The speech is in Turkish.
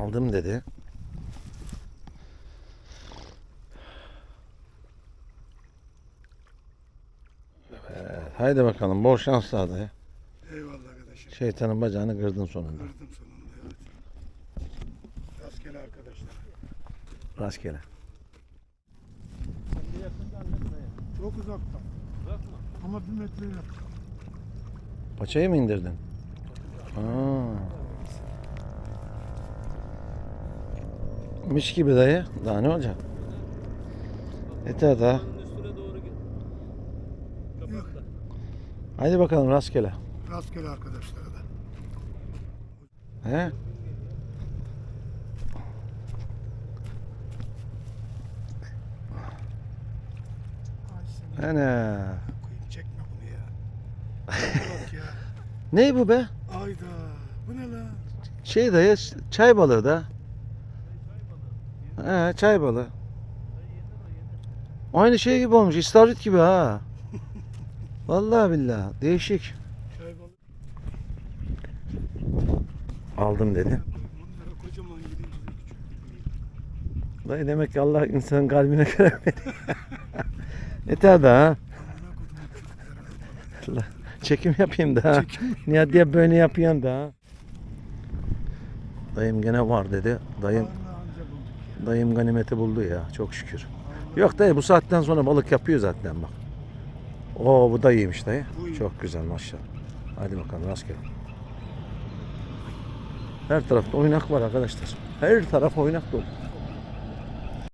Aldım dedi. Evet, haydi bakalım bol şanslar dayı. Eyvallah arkadaşım. Şeytanın bacağını kırdın sonunda. Kırdım sonunda evet. Rastgele arkadaşlar. Rastgele. Çok uzakta. Ama bir metre yakın. Paçayı mı indirdin? Aa. Miş gibi dayı. Daha ne olacak? Yeter daha. Haydi bakalım rastgele. Rastgele arkadaşlara da. He? Ana. çekme bunu ya. Bak ya. Ne bu be? Ayda. Bu ne lan? Şey dayı çay balığı da. He çay balığı. Aynı şey gibi olmuş. İstavrit gibi ha. Vallahi billahi. Değişik. Aldım dedi. Dayı demek ki Allah insanın kalbine göre. Yeter daha. Allah, Çekim yapayım daha. Niye diye böyle yapıyorsun daha. Dayım gene var dedi. Dayım Vallahi anca bulduk ya. Dayım ganimeti buldu ya. Çok şükür. Yok dayı bu saatten sonra balık yapıyor zaten bak. Oo bu da iyiymiş dayı. Çok güzel maşallah. Hadi bakalım rastgele. Her tarafta oynak var arkadaşlar. Her taraf oynak dolu.